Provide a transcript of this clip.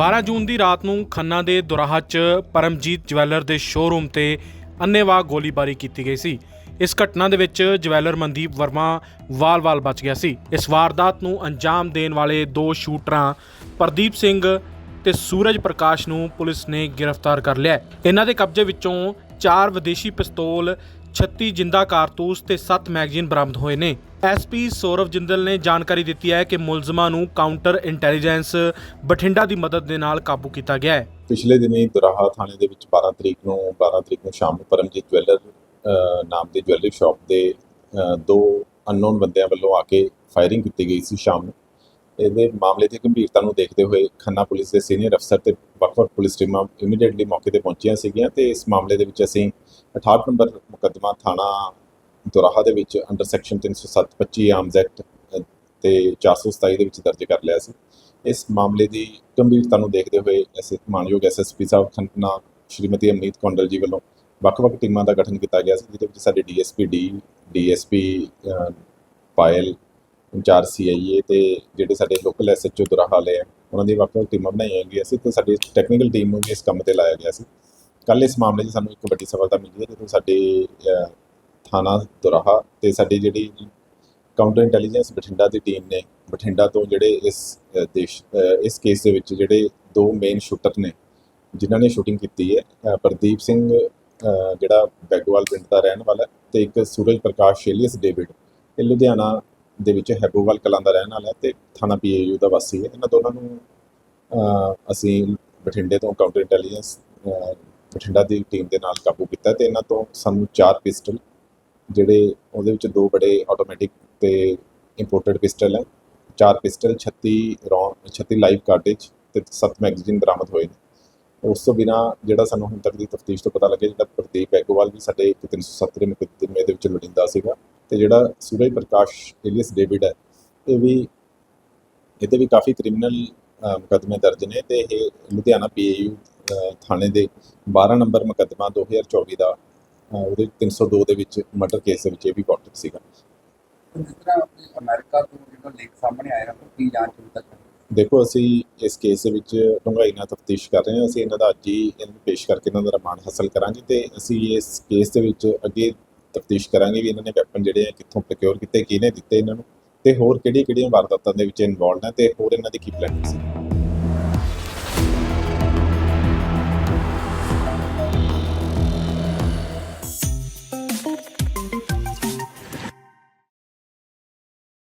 12 ਜੂਨ ਦੀ ਰਾਤ ਨੂੰ ਖੰਨਾ ਦੇ ਦੁਰਾਹਾ 'ਚ ਪਰਮਜੀਤ ਜਵੈਲਰ ਦੇ ਸ਼ੋਰੂਮ ਤੇ ਅੰਨ੍ਹੇਵਾਹ ਗੋਲੀਬਾਰੀ ਕੀਤੀ ਗਈ ਸੀ। ਇਸ ਘਟਨਾ ਦੇ ਵਿੱਚ ਜਵੈਲਰ ਮਨਦੀਪ ਵਰਮਾ ਵਾਲ-ਵਾਲ ਬਚ ਗਿਆ ਸੀ। ਇਸ ਵਾਰਦਾਤ ਨੂੰ ਅੰਜਾਮ ਦੇਣ ਵਾਲੇ ਦੋ ਸ਼ੂਟਰਾਂ ਪ੍ਰਦੀਪ ਸਿੰਘ ਤੇ ਸੂਰਜ ਪ੍ਰਕਾਸ਼ ਨੂੰ ਪੁਲਿਸ ਨੇ ਗ੍ਰਿਫਤਾਰ ਕਰ ਲਿਆ ਇਹਨਾਂ ਦੇ ਕਬਜ਼ੇ ਵਿੱਚੋਂ ਚਾਰ ਵਿਦੇਸ਼ੀ ਪਿਸਤੌਲ 36 ਜਿੰਦਾ ਕਾਰਤੂਸ ਤੇ 7 ਮੈਗਜ਼ੀਨ ਬਰਾਮਦ ਹੋਏ ਨੇ। ਐਸਪੀ ਸੌਰਵ ਜਿੰਦਲ ਨੇ ਜਾਣਕਾਰੀ ਦਿੱਤੀ ਹੈ ਕਿ ਮੁਲਜ਼ਮਾਂ ਨੂੰ ਕਾਊਂਟਰ ਇੰਟੈਲੀਜੈਂਸ ਬਠਿੰਡਾ ਦੀ ਮਦਦ ਦੇ ਨਾਲ ਕਾਬੂ ਕੀਤਾ ਗਿਆ ਹੈ। ਪਿਛਲੇ ਦਿਨੀ ਦੁਰਾਹਾ ਥਾਣੇ ਦੇ ਵਿੱਚ 12 ਤਰੀਕ ਨੂੰ 12 ਤਰੀਕ ਨੂੰ ਸ਼ਾਮ ਨੂੰ ਪਰਮਜੀਤ ਜਵੈਲਰ ਨਾਮ ਦੇ ਜਵੈਲਰੀ ਸ਼ਾਪ ਦੇ ਦੋ ਅਨਨੋਨ ਬੰਦਿਆਂ ਵੱਲੋਂ ਆ ਕੇ ਫਾਇਰਿੰਗ ਕੀਤੀ ਗਈ ਸੀ ਸ਼ਾਮ ਨੂੰ। ਇਹਦੇ ਮਾਮਲੇ ਦੀ ਗੰਭੀਰਤਾ ਨੂੰ ਦੇਖਦੇ ਹੋਏ ਖੰਨਾ ਪੁਲਿਸ ਦੇ ਸੀਨੀਅਰ ਅਫਸਰ ਤੇ ਵੱਖ-ਵੱਖ ਪੁਲਿਸ ਟੀਮਾਂ ਇਮੀਡੀਏਟਲੀ ਮੌਕੇ ਤੇ ਪਹੁੰਚੀਆਂ ਸੀਗੀਆਂ ਤੇ ਇਸ ਮਾਮਲੇ ਦੇ ਵਿੱਚ ਅਸੀਂ 68 ਨੰਬਰ ਮੁਕੱਦਮਾ ਥਾਣਾ ਦੁਰਾਹਾ ਦੇ ਵਿੱਚ ਅੰਡਰ ਸੈਕਸ਼ਨ 307 25 ਆਰਮਜ਼ ਐਕਟ ਅ, ਤੇ 427 ਦੇ ਵਿੱਚ ਦਰਜ ਕਰ ਲਿਆ ਸੀ। ਇਸ ਮਾਮਲੇ ਦੀ ਗੰਭੀਰਤਾ ਨੂੰ ਦੇਖਦੇ ਹੋਏ ਐਸ ਮਾਨਯੋਗ ਐਸਐਸਪੀ ਸਾਹਿਬ ਖੰਨਾ ਸ਼੍ਰੀਮਤੀ ਅਮਨੀਤ ਕੌਂਡਲ ਜੀ ਵੱਲੋਂ ਵੱਖ-ਵੱਖ ਟੀਮਾਂ ਦਾ ਗਠਨ ਕੀਤਾ ਗਿਆ ਸੀ ਜਿਹਦੇ ਵਿੱਚ ਸਾਡੇ DSP D DSP Payal incharge CIA ਤੇ ਜਿਹੜੇ ਸਾਡੇ ਲੋਕਲ ਐਸਐਚਓ ਦੁਰਾਹਾ ਵਾਲੇ ਆ ਉਹਨਾਂ ਦੀ ਵੱਖ-ਵੱਖ ਟੀਮਾਂ ਬਣਾਈਆਂ ਗਈਆਂ ਸੀ ਤੇ ਸਾਡੀ ਟੈਕਨੀਕਲ ਟੀਮ ਨੂੰ ਵੀ ਇਸ ਕੰਮ ਤੇ ਲਾਇਆ ਗਿਆ ਸੀ। ਕੱਲ ਇਸ ਮਾਮਲੇ 'ਚ ਸਾਨੂੰ ਇੱਕ ਵੱਡੀ ਸਫਲਤਾ ਮਿਲੀ ਹੈ ਜਦੋਂ ਸਾਡੇ ਥਾਣਾ ਦੁਰਾਹਾ ਤੇ ਸਾਡੀ ਜਿਹੜੀ ਕਾਊਂਟਰ ਇੰਟੈਲੀਜੈਂਸ ਬਠਿੰਡਾ ਦੀ ਟੀਮ ਨੇ, ਬਠਿੰਡਾ ਤੋਂ ਜਿਹੜੇ ਇਸ ਦੇਸ਼ ਇਸ ਕੇਸ ਦੇ ਵਿੱਚ ਜਿਹੜੇ ਦੋ ਮੇਨ ਸ਼ੂਟਰ ਨੇ, ਜਿਨ੍ਹਾਂ ਨੇ ਸ਼ੂਟਿੰਗ ਕੀਤੀ ਹੈ ਪ੍ਰਦੀਪ ਸਿੰਘ ਜਿਹੜਾ ਬੈਗੋਵਾਲ ਪਿੰਡ ਦਾ ਰਹਿਣ ਵਾਲਾ ਹੈ ਤੇ ਇੱਕ ਸੂਰਜ ਪ੍ਰਕਾਸ਼ ਸ਼ੇਲੀਅਸ ਡੇਵਿਡ, ਇਹ ਲੁਧਿਆਣਾ ਦੇ ਵਿੱਚ ਹੈਬੋਵਾਲ ਕਲਾਂ ਦਾ ਰਹਿਣ ਵਾਲਾ ਹੈ ਤੇ ਥਾਣਾ ਪੀਏਯੂ ਦਾ ਵਾਸੀ ਹੈ। ਇਹਨਾਂ ਦੋਨਾਂ ਨੂੰ ਅਸੀਂ ਬਠਿੰਡੇ ਤੋਂ ਕਾਊਂਟਰ ਇੰਟੈਲੀਜੈਂਸ ਬਠਿੰਡਾ ਦੀ ਟੀਮ ਦੇ ਨਾਲ ਕਾਬੂ ਕੀਤਾ ਤੇ ਇਹਨਾਂ ਤੋਂ ਸਾਨੂੰ ਚਾਰ ਪਿਸਟਲ ਜਿਹੜੇ ਉਹਦੇ ਵਿੱਚ ਦੋ ਬੜੇ ਆਟੋਮੈਟਿਕ ਤੇ ਇੰਪੋਰਟਡ ਪਿਸਟਲ ਹੈ। ਚਾਰ ਪਿਸਟਲ 36 ਰੌਂ 36 ਲਾਈਵ ਕਾਰਟੇਜ ਤੇ 7 ਮੈਗਜ਼ੀਨ ਬਰਾਮਦ ਹੋਏ ਨੇ। ਉਸ ਤੋਂ ਬਿਨਾ ਜਿਹੜਾ ਸਾਨੂੰ ਹੁਣ ਤੱਕ ਦੀ ਤਫਤੀਸ਼ ਤੋਂ ਪਤਾ ਲੱਗਿਆ, ਜਿਹੜਾ ਪ੍ਰਦੀਪ ਐਗੋਵਾਲ ਵੀ ਸਾਡੇ ਇੱਕ 370 ਮੁਕੱਦਮੇ ਦੇ ਵਿੱਚ ਲੋੜੀਂਦਾ ਸੀਗਾ ਤੇ ਜਿਹੜਾ ਸੂਰਜ ਪ੍ਰਕਾਸ਼ ਏਲੀਅਸ ਡੇਵਿਡ ਹੈ, ਇਹ ਵੀ ਇਹਦੇ ਵੀ ਕਾਫੀ ਕ੍ਰਿਮੀਨਲ ਮੁਕੱਦਮੇ ਦਰਜ ਨੇ ਤੇ ਇਹ ਲੁਧਿਆਣਾ ਪੀਏਯੂ ਥਾਣੇ ਦੇ 12 ਨੰਬਰ ਮੁਕੱਦਮਾ 2024 ਦਾ ਉਹਦੇ 302 ਦੇ ਵਿੱਚ ਮਰਡਰ ਕੇਸ ਦੇ ਵਿੱਚ ਇਹ ਵੀ ਵਾਂਟਡ ਸੀਗਾ। ਤਰ੍ਹਾਂ ਅਮਰੀਕਾ ਤੋਂ ਜਿਹੜਾ ਲੇਖ ਸਾਹਮਣੇ ਆਇਆ ਉਹ ਕੀ ਜਾਂਚ ਹੁਣ ਤੱਕ ਦੇਖੋ ਅਸੀਂ ਇਸ ਕੇਸ ਦੇ ਵਿੱਚ ਡੂੰਘਾਈ ਨਾਲ ਤਫਤੀਸ਼ ਕਰ ਰਹੇ ਹਾਂ। ਅਸੀਂ ਇਹਨਾਂ ਦਾ ਅੱਜ ਹੀ ਇਹਨਾਂ ਨੂੰ ਪੇਸ਼ ਕਰਕੇ ਇਹਨਾਂ ਦਾ ਰਿਮਾਂਡ ਹਾਸਲ ਕਰਾਂਗੇ ਤੇ ਅਸੀਂ ਇਸ ਕੇਸ ਦੇ ਵਿੱਚ ਅੱਗੇ ਤਫਤੀਸ਼ ਕਰਾਂਗੇ ਵੀ ਇਹਨਾਂ ਨੇ ਵੈਪਨ ਜਿਹੜੇ ਆ ਕਿੱਥੋਂ ਪ੍ਰੋਕਿਉਰ ਕੀਤੇ ਕਿਹਨੇ ਦਿੱਤੇ ਇਹਨਾਂ ਨੂੰ ਤੇ ਹੋਰ ਕਿਹੜੀ ਕਿਹੜੀਆਂ ਵਾਰਦਾਤਾਂ ਦੇ ਵਿੱਚ ਇਨਵੋਲਡ ਹੈ ਤੇ ਹੋਰ ਇਹਨਾਂ ਦੀ ਕੀ ਪਲਾਨਿੰਗ ਸੀ।